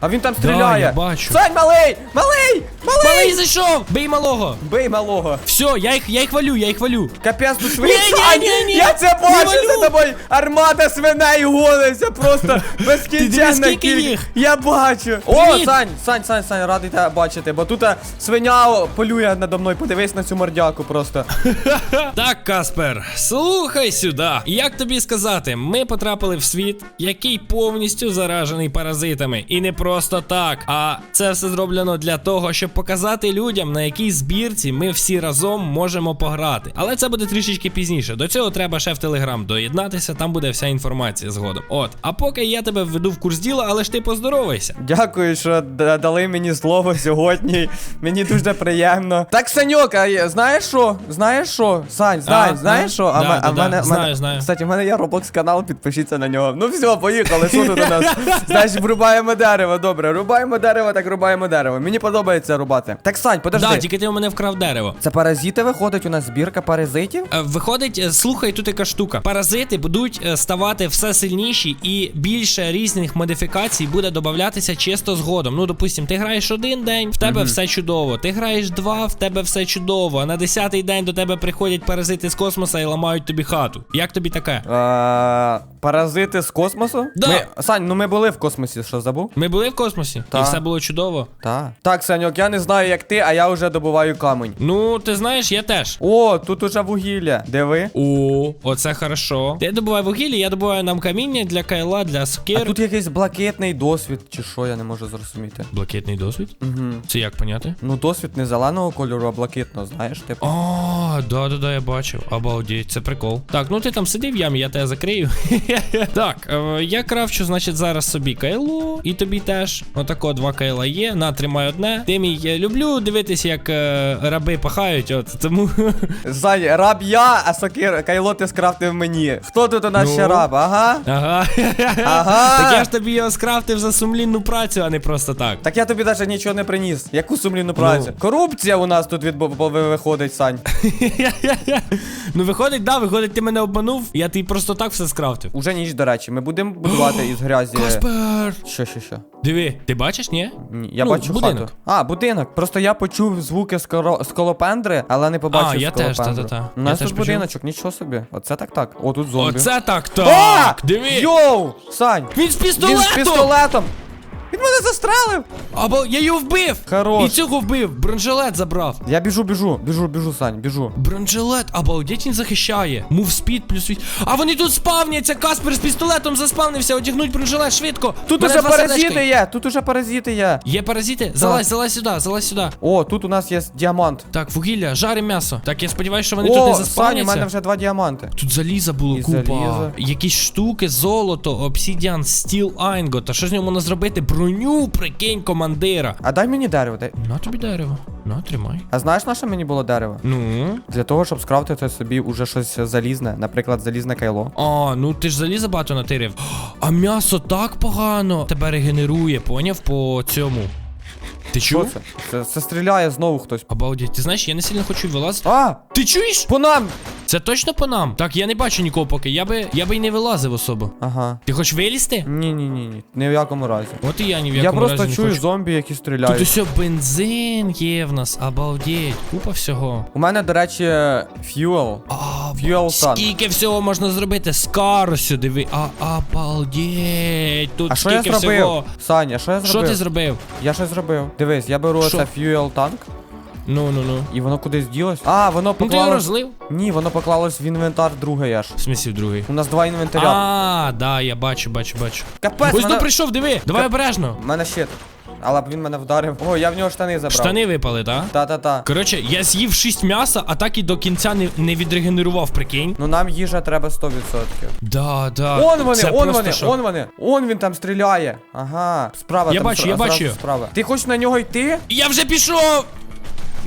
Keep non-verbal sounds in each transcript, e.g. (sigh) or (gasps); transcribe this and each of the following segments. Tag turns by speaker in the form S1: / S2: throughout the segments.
S1: А він там
S2: Да,
S1: стріляє.
S2: я бачу.
S1: Сань, малий! Малий! Малий!
S2: Малий зайшов! Бий малого!
S1: Бий малого.
S2: Все, я їх, я їх валю, я їх валю.
S1: Капець тут
S2: Ні,
S1: швидко.
S2: ні,
S1: Сань,
S2: ні, ні.
S1: Я це бачу за тобою. Армада свиней гониться просто (laughs) безкінченна
S2: скільки
S1: кількість.
S2: їх?
S1: Я бачу. О,
S2: Привіт.
S1: Сань, Сань, Сань, Сань, радий тебе бачити, бо тут а, свиня полює надо мною. Подивись на цю мордяку просто. (laughs)
S2: Так, Каспер, слухай сюди. Як тобі сказати, ми потрапили в світ, який повністю заражений паразитами. І не просто так. А це все зроблено для того, щоб показати людям, на якій збірці ми всі разом можемо пограти. Але це буде трішечки пізніше. До цього треба ще в Телеграм доєднатися, там буде вся інформація згодом. От, а поки я тебе введу в курс діла, але ж ти поздоровайся.
S1: Дякую, що дали мені слово сьогодні. Мені дуже приємно. Так, Саньок, а знаєш що? Знаєш що? Сань, знай,
S2: А,
S1: знаєш що? А,
S2: Да,
S1: а
S2: да,
S1: в
S2: да.
S1: мене,
S2: Знаю, знаю.
S1: Кстати, в мене є Roblox канал, підпишіться на нього. Ну все, поїхали. Що тут у нас? (laughs) Значить, рубаємо дерево. Добре, рубаємо дерево, так рубаємо дерево. Мені подобається рубати. Так, Сань, подожди.
S2: Да, тільки ти у мене вкрав дерево.
S1: Це паразити виходить, у нас збірка паразитів?
S2: Е, Виходить, е, слухай, тут яка штука. Паразити будуть е, ставати все сильніші, і більше різних модифікацій буде додатися чисто згодом. Ну, допустим, ти граєш один день, в тебе все чудово. Ти граєш два, в тебе все чудово. А на десятий день до тебе приходять паразити з космоса і ламають тобі хату. Як тобі таке?
S1: Е, Паразити з космосу?
S2: Да.
S1: Ми, Сань, ну ми були в космосі, що забув?
S2: Ми були в космосі,
S1: Та.
S2: і все було чудово.
S1: Так. Так, Саньок, я не знаю, як ти, а я вже добуваю камінь.
S2: Ну, ти знаєш, я теж.
S1: О, тут уже вугілля. Диви.
S2: О, оце хорошо. Ти добувай вугілля, я добуваю нам каміння для кайла, для
S1: А тут якийсь блакитний досвід, чи що, я не можу зрозуміти.
S2: Блакитний досвід?
S1: Угу.
S2: Це як поняти?
S1: Ну, досвід не зеленого кольору, а блакитного, знаєш, типу.
S2: А, да, да, да, я бачив. Обалдеть, це прикол. Так, ну ти там сиди в ямі, я тебе закрию. (laughs) так, е, я кравчу, значить, зараз собі кайло, і тобі теж. Отако два кайла є. На, тримай одне. Ти мій е, люблю дивитися, як е, раби пахають, от тому. (laughs)
S1: Зань, раб я, а сокир, кайло ти скрафтив мені. Хто тут у нас
S2: Ну?
S1: ще раб? Ага.
S2: Ага.
S1: Ага. (laughs)
S2: Так я ж тобі його скрафтив за сумлінну працю, а не просто так.
S1: Так я тобі навіть нічого не приніс. Яку сумлінну працю? Корупція у нас тут бо- виходить, Сань.
S2: Ну виходить, да, виходить, ти мене обманув, я тобі просто так все скрафтив.
S1: Уже ніч, до речі, ми будемо будувати із грязі.
S2: Каспер!
S1: Що, що, що?
S2: Диви, ти бачиш, ні?
S1: Ні, я
S2: Ну,
S1: бачу
S2: будинок.
S1: хату. А, будинок. Просто я почув звуки скоро... скалопендри, але не побачив
S2: А, я теж, та-та-та.
S1: У
S2: Я
S1: нас
S2: теж
S1: тут
S2: почув.
S1: будиночок, нічого собі. Оце так так. О, тут зомбі.
S2: Оце так так. Диви.
S1: Йоу! Сань!
S2: Він з пістолетом!
S1: Він з пістолетом! Він мене застрелив!
S2: Або я його вбив!
S1: Хорош.
S2: І цього вбив! Бронжилет забрав!
S1: Я біжу, біжу, біжу, біжу, Сань, біжу.
S2: Бронжилет, обалдеть він захищає. Мув спід плюс від. А вони тут спавняться! Каспер з пістолетом заспавнився, одягнуть бронжилет швидко!
S1: Тут
S2: Мене
S1: уже
S2: два
S1: паразити
S2: сердечка.
S1: є, тут уже паразити є.
S2: Є паразити? Залазь, залазь сюди, залазь сюди.
S1: О, тут у нас є діамант.
S2: Так, вугілля, жарим м'ясо. Так, я сподіваюся, що вони тут не
S1: О, Саня, у
S2: заспавняться.
S1: мене вже два діаманти.
S2: Тут заліза було
S1: І
S2: купа.
S1: залізо.
S2: Якісь штуки, золото, обсідіан, стіл, айнгот. А що з нього можна зробити? Броню, прикинь, командира.
S1: А дай мені дерево, дай.
S2: На тобі дерево. На, тримай.
S1: А знаєш, на що мені було дерево?
S2: Ну.
S1: Для того, щоб скрафтити собі уже щось залізне, наприклад, залізне кайло.
S2: А, ну ти ж заліза багато натирив. А м'ясо так погано тебе регенерує, поняв по цьому. Ти
S1: Що
S2: чув?
S1: це? це? Це стріляє знову хтось.
S2: Обалдеть, ти знаєш, я не сильно хочу вилазити.
S1: А!
S2: Ти чуєш?
S1: По нам!
S2: Це точно по нам? Так, я не бачу нікого поки. Я би я би й не вилазив особо.
S1: Ага.
S2: Ти хочеш вилізти?
S1: Ні, ні, ні, ні. Ні в якому разі.
S2: От і я ні в
S1: Я
S2: якому
S1: просто
S2: разі не
S1: чую
S2: хочу.
S1: зомбі, які
S2: Тут
S1: стріляють.
S2: усе бензин є в нас, обалдеть, купа всього.
S1: У мене, до речі, фьюел. Fuel tank.
S2: скільки всього можна зробити? Скаросю, диви. А, обалдеть. Тут
S1: А що я
S2: скільки
S1: зробив?
S2: всього.
S1: Сань, а що я
S2: Що ти зробив?
S1: Я щось зробив. Дивись, я беру
S2: Що?
S1: оце танк,
S2: Ну, ну, ну.
S1: і воно кудись ділось. А, воно
S2: Ну ти його
S1: поклалось.
S2: розлив?
S1: Ні, воно поклалось в інвентар другий аж.
S2: В смісі в другий.
S1: У нас два інвентаря.
S2: А, да, я бачу, бачу, бачу.
S1: Капець,
S2: Ось
S1: мене...
S2: тут прийшов, диви. Давай
S1: Кап-
S2: обережно.
S1: мене щит. Але б він мене вдарив. О, я в нього штани забрав.
S2: Штани випали, так?
S1: Та-та-та.
S2: Коротше, я з'їв 6 м'яса, а так і до кінця не, не відрегенерував, прикинь.
S1: Ну нам їжа треба 100%.
S2: Да, да.
S1: Он вони,
S2: Це
S1: он
S2: просто
S1: вони,
S2: шок.
S1: он вони. Он він там стріляє. Ага. Справа
S2: Я
S1: там
S2: бачу,
S1: зра-
S2: я
S1: зразу
S2: бачу.
S1: Справа. Ти хочеш на нього йти?
S2: Я вже пішов!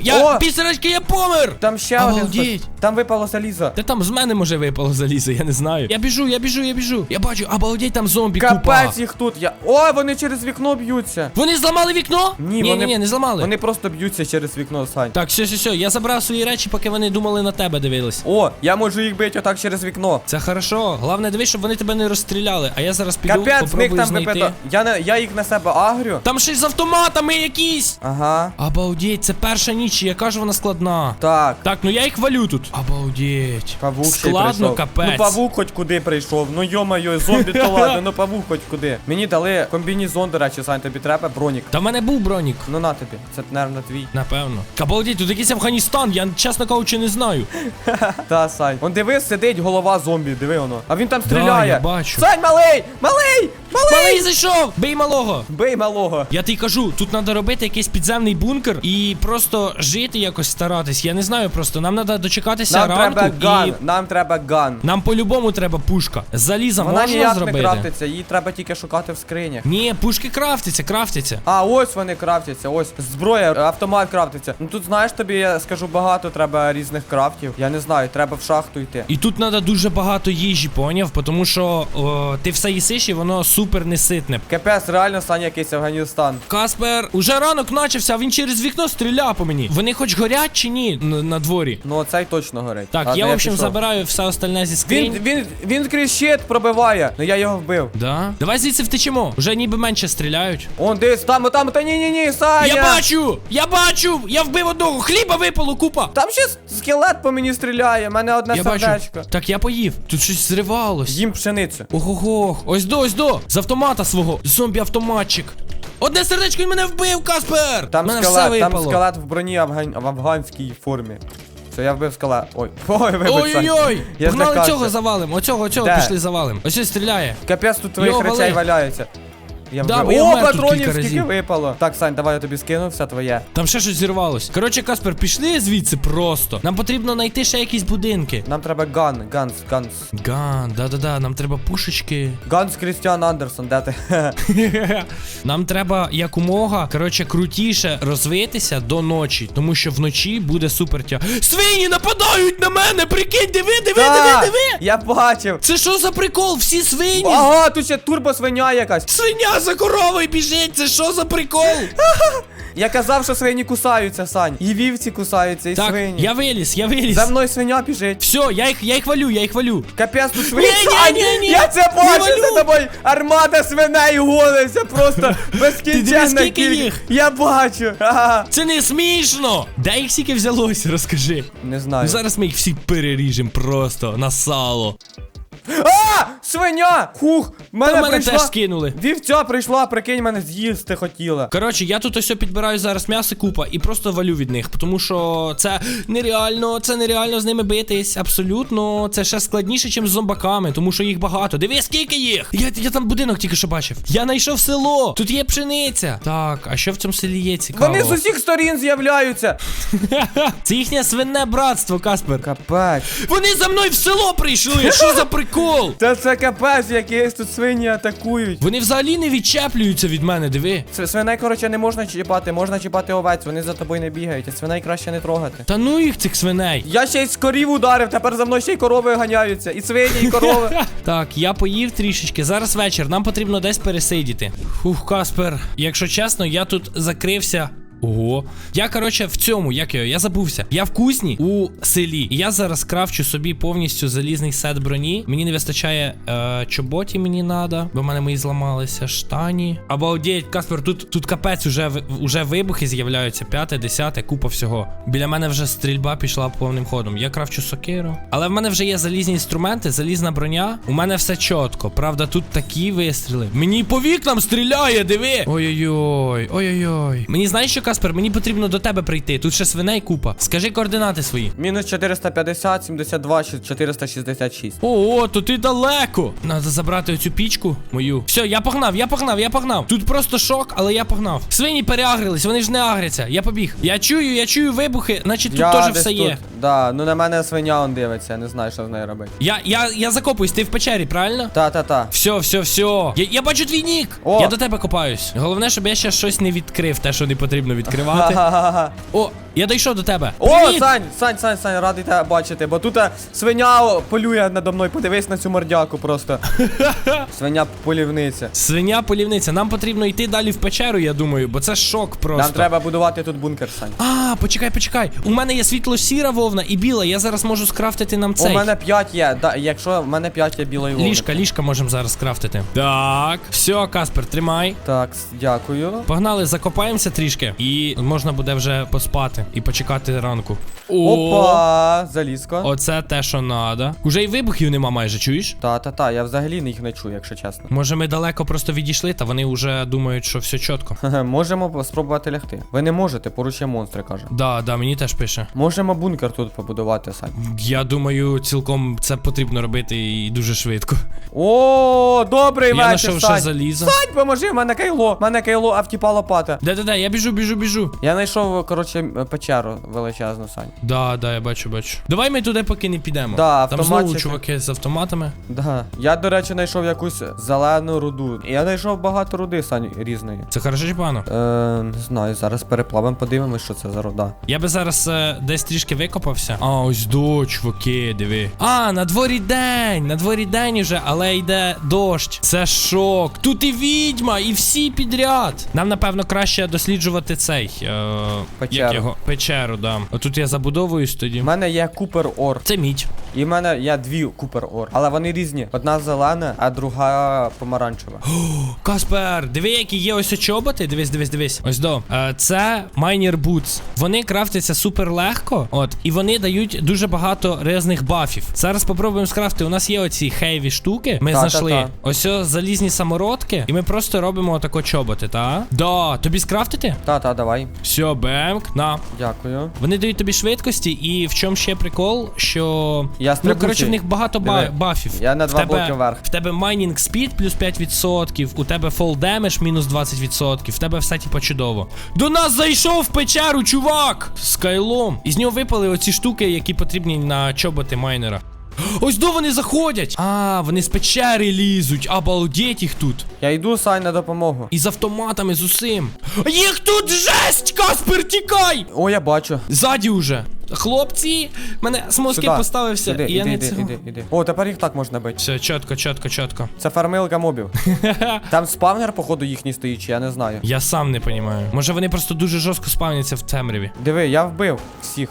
S2: Я
S1: О!
S2: пісеречки, я помер!
S1: Там ще один. Хтось. Там випало залізо.
S2: Та там з мене може випало залізо, я не знаю. Я біжу, я біжу, я біжу. Я бачу, обалдеть, там зомбі купа.
S1: Капець їх тут. Я... О, вони через вікно б'ються.
S2: Вони зламали вікно?
S1: Ні,
S2: ні,
S1: вони-
S2: ні, не зламали.
S1: Вони просто б'ються через вікно, Сань.
S2: Так, все, все, все, я забрав свої речі, поки вони думали на тебе дивились.
S1: О, я можу їх бити отак через вікно.
S2: Це хорошо. Головне, дивись, щоб вони тебе не розстріляли. А я зараз піду,
S1: Капець, з них
S2: попробую
S1: там
S2: знайти.
S1: випито. Я, не... я їх на себе агрю.
S2: Там й з автоматами якісь.
S1: Ага.
S2: Обалдеть, це перша ніч, яка ж вона складна.
S1: Так.
S2: Так, ну я їх валю тут. Обалдеть.
S1: Павук ще й
S2: Складно,
S1: прийшов.
S2: капець.
S1: Ну павук хоч куди прийшов. Ну йо-моє, зомбі то ладно, (laughs) ну павук хоч куди. Мені дали комбінезон, до речі, Сань, тобі треба бронік.
S2: Та в мене був бронік.
S1: Ну на тобі, це, наверно, твій.
S2: Напевно. Обалдеть, тут якийсь Афганістан, я чесно кажучи не знаю. (laughs)
S1: Та, Сань. Он дивись, сидить голова зомбі, диви воно. А він там стріляє.
S2: я бачу.
S1: Сань, малий! Малий! Малий!
S2: Малий зайшов! Бий малого!
S1: Бий малого.
S2: Я тобі кажу, тут треба робити якийсь підземний бункер і просто жити якось старатись. Я не знаю просто. Нам треба дочекатися
S1: Нам
S2: ранку
S1: треба ган,
S2: і.
S1: нам треба ган.
S2: Нам по-любому треба пушка. Заліза
S1: Вона
S2: можна
S1: ніяк
S2: зробити?
S1: не крафтиться, її треба тільки шукати в скринях.
S2: Ні, пушки крафтяться, крафтяться.
S1: А, ось вони крафтяться, ось зброя, автомат крафтиться. Ну тут знаєш тобі, я скажу, багато треба різних крафтів. Я не знаю, треба в шахту йти.
S2: І тут треба дуже багато їжі, поняв? Тому що о, ти все їсиш і воно супер неситне.
S1: Капець, реально Саня якийсь Афганістан.
S2: Каспер, уже ранок начався, він через вікно стріляв по мені. Вони хоч горять чи ні на, на дворі?
S1: Ну оцей точно горить.
S2: Так,
S1: Ладно,
S2: я, в общем,
S1: пішов.
S2: забираю все остальне зі скринь.
S1: Він, він, він крізь щит пробиває, ну я його вбив.
S2: Да? Давай звідси втечемо. Вже ніби менше стріляють.
S1: Он десь там, там, та ні, ні, ні, Саня!
S2: Я бачу! Я бачу! Я вбив одного! Хліба випало купа!
S1: Там ще скелет по мені стріляє, в мене одне
S2: я
S1: сердечко.
S2: Так я поїв. Тут щось зривалось.
S1: Їм пшеницю.
S2: Ого-го. Ось до, ось до! З автомата свого. Зомбі-автоматчик. Одне сердечко він мене вбив, Каспер!
S1: Там
S2: мене все
S1: там скалат в броні афган... в афганській формі. Все, я вбив скала. Ой, (laughs) ой, вибач,
S2: Ой-ой-ой!
S1: Я
S2: Погнали цього завалим. Оцього, оцього
S1: Де?
S2: пішли завалим. Ось стріляє.
S1: Капець тут твоїх
S2: Йо,
S1: речей
S2: вали.
S1: Я
S2: Да, я
S1: О,
S2: тут
S1: патронів
S2: кілька
S1: скільки
S2: разів.
S1: випало. Так, Сань, давай я тобі скину, все твоє.
S2: Там ще щось зірвалось. Коротше, Каспер, пішли звідси просто. Нам потрібно знайти ще якісь будинки.
S1: Нам треба ган, ганс, ганс.
S2: Ган, да-да-да, нам треба пушечки.
S1: Ганс Крістіан Андерсон, де ти? (laughs)
S2: Нам треба якомога, коротше, крутіше розвитися до ночі, тому що вночі буде супер тя. Свині нападають на мене! Прикинь, диви, диви, диви, диви!
S1: Я бачив.
S2: Це що за прикол? Всі свині!
S1: Ага, тут ще турбосвиня якась.
S2: Свиня за коровою біжить! Це що за прикол?
S1: Я казав, що свині кусаються, Сань. І вівці кусаються, і
S2: так,
S1: свині.
S2: я виліз, я виліз.
S1: За мною свиня біжить.
S2: Все, я їх, я їх валю, я їх валю.
S1: Капець тут свині.
S2: Ні, ні,
S1: Сань,
S2: ні, ні,
S1: Я це
S2: не
S1: бачу
S2: валю.
S1: за тобою. Армада свиней гониться просто безкінченна
S2: скільки
S1: кількість.
S2: їх?
S1: Я бачу. Ага.
S2: Це не смішно! Де їх скільки взялось, розкажи.
S1: Не знаю.
S2: Ну зараз ми їх всі переріжемо просто на сало.
S1: А! Свиня! Хух! Мене,
S2: Та мене
S1: прийшла...
S2: теж скинули.
S1: Вівця прийшла, прикинь, мене з'їсти хотіла.
S2: Коротше, я тут ось підбираю зараз м'ясо купа і просто валю від них, тому що це нереально, це нереально з ними битись. Абсолютно, це ще складніше, ніж з зомбаками, тому що їх багато. Диви, скільки їх! Я, я там будинок тільки що бачив. Я знайшов село. Тут є пшениця. Так, а що в цьому селі є цікаво?
S1: Вони з усіх сторін з'являються. (laughs)
S2: Це їхнє свинне братство, Каспер.
S1: Капець.
S2: Вони за мною в село прийшли. Що за прикол?
S1: Та це капець, якісь тут свині атакують.
S2: Вони взагалі не відчеплюються від мене, диви.
S1: Св- Свиней, коротше, не можна чіпати, можна чіпати овець, вони за тобою не бігають, а свиней краще не трогати.
S2: Та ну їх цих свиней.
S1: Я ще й з корів ударив, тепер за мною ще й корови ганяються. І свині, і корови. (laughs)
S2: Так, я поїв трішечки. Зараз вечір, нам потрібно десь пересидіти. Фух, Каспер, якщо чесно, я тут закрився. Ого. Я, коротше, в цьому, як його, я забувся. Я в кузні у селі. І я зараз крафчу собі повністю залізний сет броні. Мені не вистачає е, чоботі, мені надо, бо в мене мої зламалися штані. Обалдеть, Каспер, тут, тут капець уже, уже вибухи з'являються. П'яте, десяте, купа всього. Біля мене вже стрільба пішла повним ходом. Я крафчу сокиру. Але в мене вже є залізні інструменти, залізна броня. У мене все чітко. Правда, тут такі вистріли. Мені по вікнам стріляє, диви. Ой-ой-ой, ой-ой-ой. Мені знаєш що, Каспер, мені потрібно до тебе прийти. Тут ще свиней купа. Скажи координати свої.
S1: Мінус 450, 72, 466.
S2: О, то ти далеко. Надо забрати оцю пічку мою. Все, я погнав, я погнав, я погнав. Тут просто шок, але я погнав. Свині переагрились, вони ж не агряться. Я побіг. Я чую, я чую вибухи, значить тут теж все є.
S1: Да, ну на мене свиня он дивиться, я не знаю, що з нею робити.
S2: Я, я, я закопуюсь, ти в печері, правильно?
S1: Та-та-та.
S2: Все, все, все. Я, я бачу твій нік.
S1: О.
S2: Я до тебе копаюсь. Головне, щоб я ще щось не відкрив, те, що не потрібно відкривати. (laughs) О, Я дійшов до тебе.
S1: О,
S2: Привіт!
S1: Сань, Сань, Сань, Сань, радий тебе бачити, бо тут е, свиня полює надо мною, подивись на цю мордяку просто. (laughs) свиня полівниця.
S2: Свиня полівниця. Нам потрібно йти далі в печеру, я думаю, бо це шок просто.
S1: Нам треба будувати тут бункер, Сань.
S2: А, почекай, почекай. У мене є світло-сіра вовна і біла. Я зараз можу скрафтити нам цей.
S1: У мене 5 є, да, якщо в мене 5 є білої вовни.
S2: Ліжка, ліжка можемо зараз скрафтити. Так, все, Каспер, тримай.
S1: Так, дякую.
S2: Погнали, закопаємося трішки, і можна буде вже поспати і почекати ранку.
S1: Опа, залізко.
S2: Оце те, що надо. Уже й вибухів нема майже, чуєш?
S1: Та-та-та, я взагалі їх не чую, якщо чесно. (laughs)
S2: Може, ми далеко просто відійшли, та вони вже думають, що все чітко.
S1: Хе-хе, (laughs) Можемо спробувати лягти. Ви не можете, поруч є монстри, каже.
S2: Да, да, мені теж пише.
S1: Можемо бункер тут побудувати, Сань.
S2: Я думаю, цілком це потрібно робити і дуже швидко.
S1: О, добрий
S2: Я
S1: вечір,
S2: знайшов ще
S1: Сань.
S2: залізо.
S1: Сань, поможи, в мене кайло. В мене кайло, а втіпа лопата.
S2: Де-де-де, я біжу, біжу, біжу.
S1: Я знайшов, коротше, печеру величезну, Сань.
S2: Да, да, я бачу, бачу. Давай ми туди поки не підемо.
S1: Да,
S2: Там знову
S1: автоматчики.
S2: чуваки з автоматами.
S1: Да. Я, до речі, знайшов якусь зелену руду. Я знайшов багато руди, Сань, різної.
S2: Це хорошо чи погано?
S1: Е, не знаю, зараз переплавимо, подивимось, що це за руда.
S2: Я би зараз е, десь трішки викопався. А, ось до, чуваки, диви. А, на дворі день, на дворі день уже, але йде дощ. Це шок. Тут і відьма, і всі підряд. Нам, напевно, краще досліджувати цей. Е,
S1: Печеру.
S2: Як його? Печеру, да. Отут я забудовуюсь тоді.
S1: У мене є купер ор.
S2: Це мідь.
S1: І в мене є дві купер ор. Але вони різні. Одна зелена, а друга помаранчева. (gasps)
S2: Каспер, диви, які є ось чоботи. Дивись, дивись, дивись. Ось до. Е, це Miner Boots. Вони крафтяться супер легко. От, і вони дають дуже багато різних бафів. Зараз попробуємо скрафти. У нас є оці хейві штуки. Ми
S1: Та-та-та.
S2: знайшли. Ось о залізні самородки. І ми просто робимо отако чоботи, та? Да, тобі скрафтити?
S1: Та-та, давай.
S2: Все, бемк, на.
S1: Дякую.
S2: Вони дають тобі швидкості, і в чому ще прикол, що.
S1: Я
S2: Ну,
S1: стрибучий.
S2: коротше, в них багато ба-
S1: Диви.
S2: бафів.
S1: Я на
S2: В
S1: два
S2: тебе,
S1: блоки вверх.
S2: В тебе майнінг спід плюс 5%, у тебе fall damage мінус 20%, в тебе все типа чудово. До нас зайшов в печеру, чувак! З кайлом. Із нього випали оці штуки, які потрібні на чоботи майнера. Ось до вони заходять! А, вони з печери лізуть, обалдеть їх тут.
S1: Я йду, Сань, на допомогу.
S2: І з автоматами, з усім. Їх тут жесть! Каспер, тікай!
S1: О, я бачу.
S2: Ззаді уже. Хлопці, мене
S1: смоски
S2: поставився,
S1: Іди,
S2: і я
S1: іди,
S2: не
S1: іди,
S2: цього.
S1: іди, іди. О, тепер їх так можна бити.
S2: Все, чітко, чітко, чітко.
S1: Це фармилка мобів. (laughs) Там спавнер, походу, їхній стоїть, чи я не знаю.
S2: Я сам не розумію. Може вони просто дуже жорстко спавняться в темряві.
S1: Диви, я вбив всіх.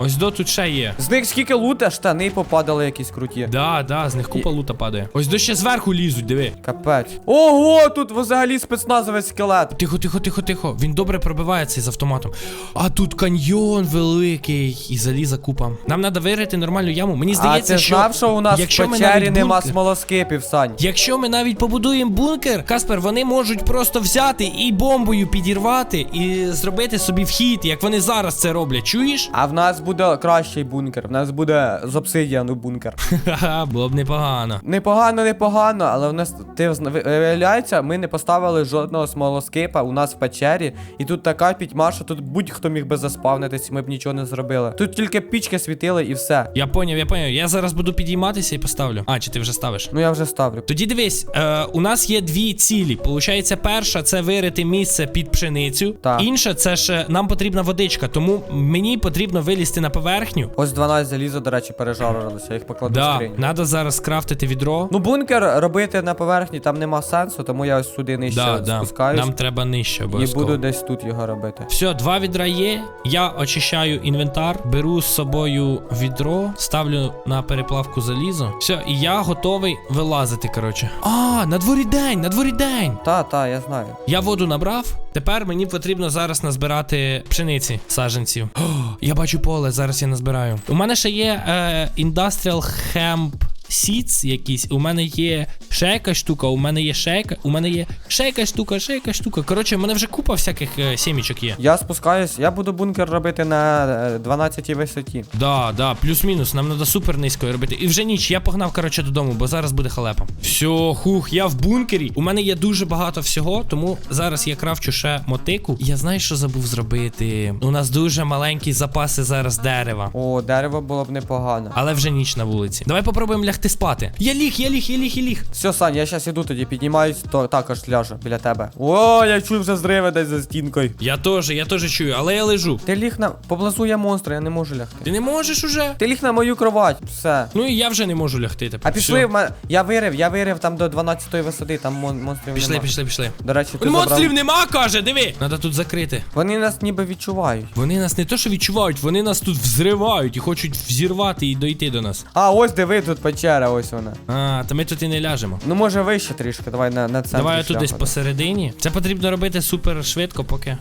S2: Ось до тут ще є.
S1: З них скільки лута, штани попадали якісь круті.
S2: Да, да, з них купа лута падає. Ось до ще зверху лізуть, диви.
S1: Капець. Ого, тут взагалі спецназовець скелет.
S2: Тихо, тихо, тихо, тихо. Він добре пробивається із автоматом. А тут каньйон великий і заліза купа. Нам треба вирити нормальну яму. Мені
S1: А
S2: здається,
S1: ти
S2: що.
S1: знав, що у нас
S2: якщо
S1: в печері нема
S2: бункер-
S1: смолоскипів, Сань?
S2: Якщо ми навіть побудуємо бункер, Каспер, вони можуть просто взяти і бомбою підірвати і зробити собі вхід, як вони зараз це роблять. Чуєш?
S1: А в нас буде кращий бункер. В нас буде з обсидіану бункер.
S2: Ха-ха, було б непогано.
S1: Непогано, непогано, але в нас ти виявляється, ми не поставили жодного смолоскипа у нас в печері. І тут така пітьма, що тут будь-хто міг би заспавнитись, ми б нічого не зробили. Тут тільки пічки світили і все.
S2: Я поняв, я поняв. Я зараз буду підійматися і поставлю. А, чи ти вже ставиш?
S1: Ну я вже ставлю.
S2: Тоді дивись, е, у нас є дві цілі. Получається, перша це вирити місце під пшеницю.
S1: Так.
S2: Інша це ж нам потрібна водичка, тому мені потрібно вилізти на поверхню.
S1: Ось 12 заліза, до речі, пережарилося, їх покладу в
S2: Да,
S1: скриню.
S2: треба зараз скрафтити відро.
S1: Ну, бункер робити на поверхні там нема сенсу, тому я ось сюди нижче
S2: да, да.
S1: спускаюсь
S2: Нам треба нижче
S1: і
S2: обов'язково.
S1: буду десь тут його робити.
S2: Все, два відра є. Я очищаю інвентар, беру з собою відро, ставлю на переплавку залізо. Все, і я готовий вилазити, коротше. А, на дворі день, на дворі день.
S1: Та, та, я знаю.
S2: Я воду набрав. Тепер мені потрібно зараз назбирати пшениці саджанців. О, я бачу поле, зараз я назбираю. У мене ще є е, Industrial Hemp Seeds якісь. У мене є ще якась штука, у мене є ще яка, у мене є ще якась штука, ще якась штука. Коротше, у мене вже купа всяких е, сімічок є.
S1: Я спускаюсь, я буду бункер робити на е, 12 висоті.
S2: Да, да, плюс-мінус, нам треба супер низько робити. І вже ніч, я погнав, коротше, додому, бо зараз буде халепа. Все, хух, я в бункері. У мене є дуже багато всього, тому зараз я крафчу ще мотику. Я знаю, що забув зробити. У нас дуже маленькі запаси зараз дерева.
S1: О, дерево було б непогано.
S2: Але вже ніч на вулиці. Давай попробуємо лягти лягти спати. Я ліг, я ліг, я ліг, я ліг.
S1: Все, Сань, я зараз іду тоді, піднімаюсь, то також ляжу біля тебе. О, я чую вже зриви десь за стінкою.
S2: Я теж, я теж чую, але я лежу.
S1: Ти ліг на. Поблизу є монстр, я не можу лягти.
S2: Ти не можеш уже?
S1: Ти ліг на мою кровать, все.
S2: Ну і я вже не можу лягти тепер.
S1: А пішли, в мене. Я вирив, я вирив там до 12-ї висоти, там мон- монстрів
S2: Пішли,
S1: нема.
S2: пішли, пішли.
S1: До речі, ти
S2: Монстрів
S1: забрав.
S2: нема, каже, диви. Надо тут закрити.
S1: Вони нас ніби відчувають.
S2: Вони нас не то, що відчувають, вони нас тут взривають і хочуть взірвати і дойти до нас.
S1: А, ось диви, тут печера, ось вона.
S2: А, та ми тут і не ляжемо.
S1: Ну може вище трішки, давай на, на центр.
S2: Давай тут
S1: шляху.
S2: десь посередині. Це потрібно робити супер швидко, поки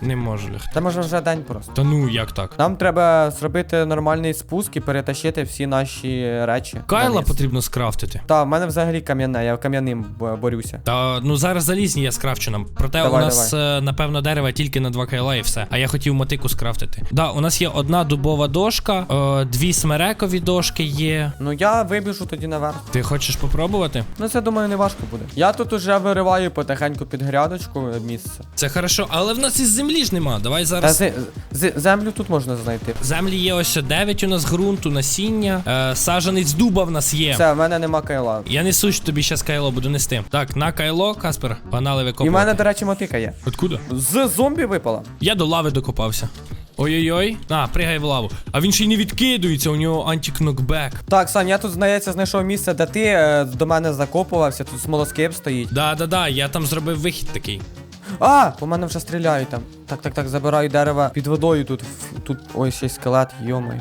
S2: не можу лягти.
S1: Та може вже день просто.
S2: Та ну як так?
S1: Нам треба зробити нормальний спуск і перетащити всі наші речі.
S2: Кайла
S1: вниз.
S2: потрібно скрафтити.
S1: Та, в мене взагалі кам'яне, я кам'яним бо- борюся.
S2: Та ну зараз залізні я скрафчу нам. Проте
S1: Давай,
S2: у нас е, напевно дерева тільки на 2 кайла і все. А я хотів мотику скрафтити. Да, у нас є одна дубова дошка, е, дві смерекові дошки є.
S1: Ну я вибіжу тоді наверх.
S2: Ти хочеш попробувати?
S1: Ну це думаю не важко буде. Я тут уже вириваю потихеньку під грядочку місце.
S2: Це хорошо, але в нас із землі ж нема. Давай
S1: Та
S2: зараз.
S1: з, з- землю тут можна знайти.
S2: Землі є ось 9 у нас ґрунту, насіння, е, саджанець дуба в нас є.
S1: Все, в мене нема кайла.
S2: Я несу що тобі щас кайло буду нести. Так, на кайло, Каспер, панали
S1: І в
S2: викопувати.
S1: мене, до речі, мотика є.
S2: Откуда?
S1: З зомбі випала.
S2: Я до лави докопався. Ой-ой-ой. А, пригай в лаву. А він ще й не відкидується, у нього антикнокбек.
S1: Так, Сань, я тут, здається, знайшов місце, де ти е, до мене закопувався, тут смолоскип стоїть.
S2: Да-да-да, я там зробив вихід такий.
S1: А! По мене вже стріляють там. Так, так, так, забираю дерева під водою тут. Тут ой, ще й скелет, йомаю.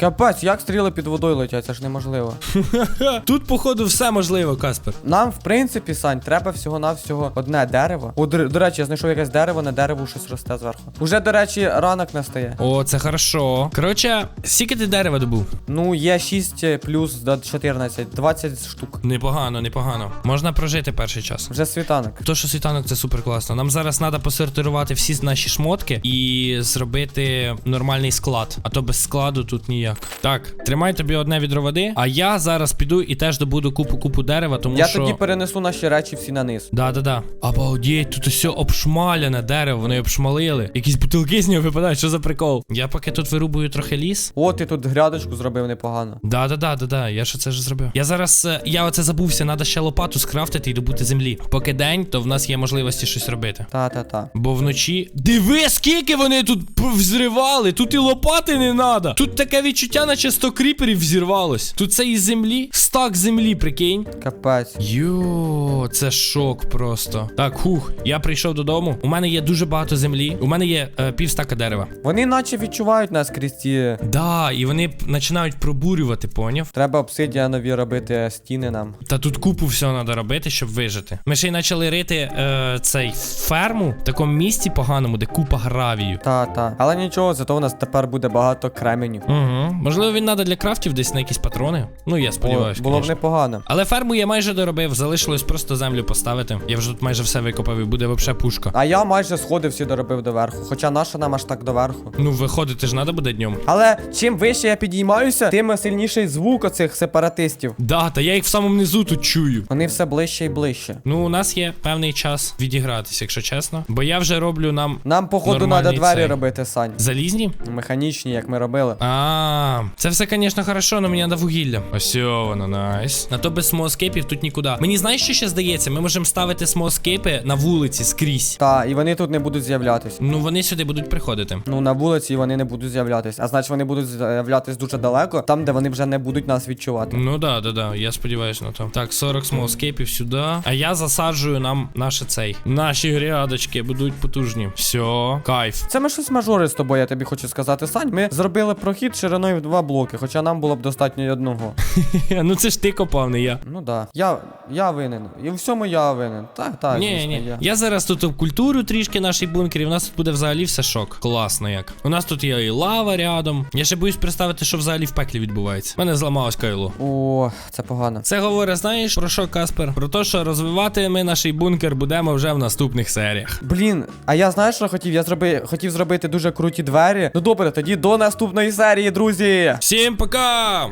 S1: Капець, як стріли під водою летять, це ж неможливо. (laughs)
S2: Тут, походу, все можливо, Каспер.
S1: Нам, в принципі, Сань, треба всього-навсього одне дерево. О, до, до речі, я знайшов якесь дерево, на дереву щось росте зверху. Уже, до речі, ранок настає.
S2: О, це хорошо. Коротше, скільки ти дерева добув?
S1: Ну, є 6 плюс до 14, 20 штук.
S2: Непогано, непогано. Можна прожити перший час.
S1: Вже світанок.
S2: То, що світанок, це супер класно. Нам зараз треба посортирувати всі наші шмотки і зробити нормальний склад. А то без складу тут ніяк. Так, тримай тобі одне відро води, а я зараз піду і теж добуду купу-купу дерева, тому
S1: я
S2: що.
S1: тоді перенесу наші речі всі на низ.
S2: Да, да, да. Обалдеть, тут усе обшмаляне дерево, вони обшмалили. Якісь бутилки з нього випадають, що за прикол? Я поки тут вирубую трохи ліс.
S1: О, ти тут грядочку зробив непогано.
S2: Да, да, да, да, да. Я ж це ж зробив. Я зараз. е, Я оце забувся, треба ще лопату скрафтити і добути землі. Поки день, то в нас є можливості щось робити.
S1: Та-та-та.
S2: Бо вночі. Диви, скільки вони тут взривали! Тут і лопати не треба. Тут таке відчуття, наче 100 кріперів взірвалось. Тут це із землі. Стак землі, прикинь.
S1: Капець.
S2: Йо, це шок просто. Так, хух, я прийшов додому. У мене є дуже багато землі. У мене є е, півстака дерева.
S1: Вони наче відчувають нас крізь ці.
S2: Да, і вони починають пробурювати, поняв?
S1: Треба обсидіанові робити стіни нам.
S2: Та тут купу всього треба робити, щоб вижити. Ми ще й почали рити е, цей ферму в такому місці поганому, де купа гравію.
S1: Та-та. Але нічого, зато у нас тепер буде багато кременів.
S2: Угу. Можливо, він треба для крафтів десь на якісь патрони. Ну, я сподіваюся.
S1: було б непогано.
S2: Але ферму я майже доробив, залишилось просто землю поставити. Я вже тут майже все викопав і буде вообще пушка.
S1: А я майже сходи всі доробив доверху. Хоча наша нам аж так доверху.
S2: Ну, виходити ж треба буде днем.
S1: Але чим вище я підіймаюся, тим сильніший звук оцих сепаратистів.
S2: Да, та я їх в самому низу тут чую.
S1: Вони все ближче і ближче.
S2: Ну, у нас є певний час відігратися, якщо чесно. Бо я вже роблю нам
S1: Нам, походу, треба двері
S2: цей.
S1: робити, Сань.
S2: залізні.
S1: Механічні, як ми робили.
S2: А, це все, звісно, хорошо, але мені треба вугілля. Ось воно, найс. На то без смолоскейпів тут нікуди. Мені знаєш, що ще здається? Ми можемо ставити смолоскейпи на вулиці скрізь.
S1: Та, і вони тут не будуть з'являтись.
S2: Ну, вони сюди будуть приходити.
S1: Ну, на вулиці вони не будуть з'являтись. А значить вони будуть з'являтись дуже далеко, там, де вони вже не будуть нас відчувати.
S2: Ну да, да, да, я сподіваюся на то. Так, 40 смолоскейпів сюди. А я засаджую нам наше цей. Наші грядочки будуть потужні. Все, кайф.
S1: Це ми щось мажори з тобою, я тобі хочу сказати, Сань. Ми зробили прохід шириною в два блоки, хоча нам було б достатньо й одного. (laughs)
S2: ну це ж ти копав, не я.
S1: Ну да. Я, я винен. І в всьому я винен. Так, так,
S2: Ні,
S1: звісно,
S2: ні.
S1: я.
S2: Я зараз тут обкультурю трішки наші бункери, і в нас тут буде взагалі все шок. Класно як. У нас тут є і лава рядом. Я ще боюсь представити, що взагалі в пеклі відбувається. У мене зламалось кайло.
S1: О, це погано.
S2: Це говорить, знаєш про що, Каспер? Про те, що розвивати ми наш бункер будемо вже в наступних серіях.
S1: Блін, а я знаєш, що хотів? Я зроби... хотів зробити дуже круті двері. Ну добре, тоді до наступної серії, друзі.
S2: Всім пока!